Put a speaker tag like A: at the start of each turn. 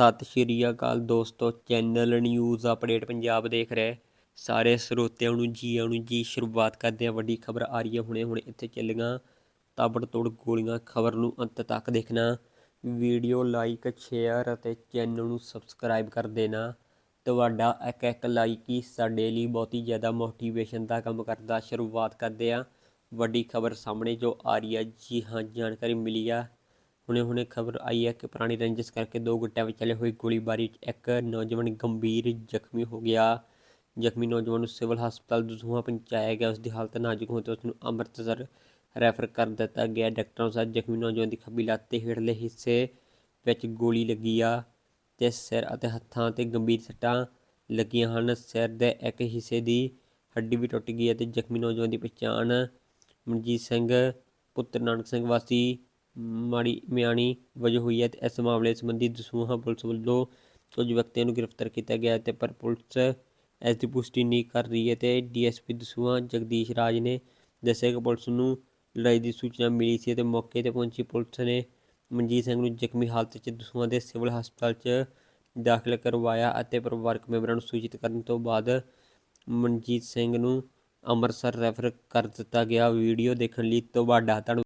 A: ਸਤਿ ਸ਼੍ਰੀ ਅਕਾਲ ਦੋਸਤੋ channel news update Punjab ਦੇਖ ਰਹੇ। ਸਾਰੇ ਸਰੋਤਿਆਂ ਨੂੰ ਜੀ ਆਇਆਂ ਨੂੰ ਜੀ ਸ਼ੁਰੂਆਤ ਕਰਦੇ ਹਾਂ। ਵੱਡੀ ਖਬਰ ਆ ਰਹੀ ਹੈ ਹੁਣੇ ਹੁਣੇ ਇੱਥੇ ਚੱਲੀਆਂ। ਤਾਬੜਤੋੜ ਗੋਲੀਆਂ ਖਬਰ ਨੂੰ ਅੰਤ ਤੱਕ ਦੇਖਣਾ। ਵੀਡੀਓ ਲਾਈਕ ਸ਼ੇਅਰ ਅਤੇ ਚੈਨਲ ਨੂੰ ਸਬਸਕ੍ਰਾਈਬ ਕਰ ਦੇਣਾ। ਤੁਹਾਡਾ ਇੱਕ ਇੱਕ ਲਾਈਕ ਹੀ ਸਾਡੇ ਲਈ ਬਹੁਤੀ ਜ਼ਿਆਦਾ ਮੋਟੀਵੇਸ਼ਨ ਦਾ ਕੰਮ ਕਰਦਾ। ਸ਼ੁਰੂਆਤ ਕਰਦੇ ਹਾਂ। ਵੱਡੀ ਖਬਰ ਸਾਹਮਣੇ ਜੋ ਆ ਰਹੀ ਹੈ, ਜੀ ਹਾਂ, ਜਾਣਕਾਰੀ ਮਿਲੀ ਆ। ਹੁਣੇ ਹੁਣੇ ਖਬਰ ਆਈ ਹੈ ਕਿ ਪੁਰਾਣੀ ਰੰਜਿਸ਼ ਕਰਕੇ ਦੋ ਗੁੱਟਾਂ ਵਿਚਾਲੇ ਹੋਈ ਗੋਲੀਬਾਰੀ 'ਚ ਇੱਕ ਨੌਜਵਾਨ ਗੰਭੀਰ ਜ਼ਖਮੀ ਹੋ ਗਿਆ। ਜ਼ਖਮੀ ਨੌਜਵਾਨ ਨੂੰ ਸਿਵਲ ਹਸਪਤਾਲ ਦਸੂਹਾ ਪਹੁੰਚਾਇਆ ਗਿਆ। ਉਸ ਦੀ ਹਾਲਤ ਨਾਜ਼ੁਕ ਹੋਣ ਤੇ ਉਸ ਨੂੰ ਅੰਮ੍ਰਿਤਸਰ ਰੈਫਰ ਕਰ ਦਿੱਤਾ ਗਿਆ। ਡਾਕਟਰਾਂ ਅਨੁਸਾਰ ਜ਼ਖਮੀ ਨੌਜਵਾਨ ਦੀ ਖੱਬੀ ਲੱਤ ਦੇ ਹੇਠਲੇ ਹਿੱਸੇ ਵਿੱਚ ਗੋਲੀ ਲੱਗੀ ਆ ਤੇ ਸਿਰ ਅਤੇ ਹੱਥਾਂ ਤੇ ਗੰਭੀਰ ਸੱਟਾਂ ਲੱਗੀਆਂ ਹਨ। ਸਿਰ ਦੇ ਇੱਕ ਹਿੱਸੇ ਦੀ ਹੱਡੀ ਵੀ ਟੁੱਟ ਗਈ ਹੈ ਤੇ ਜ਼ਖਮੀ ਨੌਜਵਾਨ ਦੀ ਪਛਾਣ ਮਨਜੀਤ ਸਿੰਘ, ਪੁੱਤਰ ਨਾਨਕ ਸਿੰਘ ਵਾਸੀ ਮਾੜੀ ਮਿਆਣੀ ਵਜੋਂ ਹੋਈ ਹੈ ਤੇ ਇਸ ਮਾਮਲੇ ਸੰਬੰਧੀ ਦਸੂਹਾ ਪੁਲਿਸ ਵੱਲੋਂ ਕੁਝ ਵਿਅਕਤੀਆਂ ਨੂੰ ਗ੍ਰਿਫਤਾਰ ਕੀਤਾ ਗਿਆ ਹੈ ਤੇ ਪਰ ਪੁਲਿਸ ਇਸ ਦੀ ਪੁਸ਼ਟੀ ਨਹੀਂ ਕਰ ਰਹੀ ਹੈ ਤੇ ਡੀਐਸਪੀ ਦਸੂਹਾ ਜਗਦੀਸ਼ ਰਾਜ ਨੇ ਦੱਸਿਆ ਕਿ ਪੁਲਿਸ ਨੂੰ ਲੜਾਈ ਦੀ ਸੂਚਨਾ ਮਿਲੀ ਸੀ ਤੇ ਮੌਕੇ ਤੇ ਪਹੁੰਚੀ ਪੁਲਿਸ ਨੇ ਮਨਜੀਤ ਸਿੰਘ ਨੂੰ ਜ਼ਖਮੀ ਹਾਲਤ 'ਚ ਦਸੂਹਾ ਦੇ ਸਿਵਲ ਹਸਪਤਾਲ 'ਚ ਦਾਖਲ ਕਰਵਾਇਆ ਅਤੇ ਪਰਿਵਾਰਕ ਮੈਂਬਰਾਂ ਨੂੰ ਸੂਚਿਤ ਕਰਨ ਤੋਂ ਬਾਅਦ ਮਨਜੀਤ ਸਿੰਘ ਨੂੰ ਅੰਮ੍ਰਿਤਸਰ ਰੈਫਰ ਕਰ ਦਿੱਤਾ ਗਿਆ। ਵੀਡੀਓ ਦੇਖਣ ਲਈ ਤੁਹਾਡਾ ਧੰਨਵਾਦ।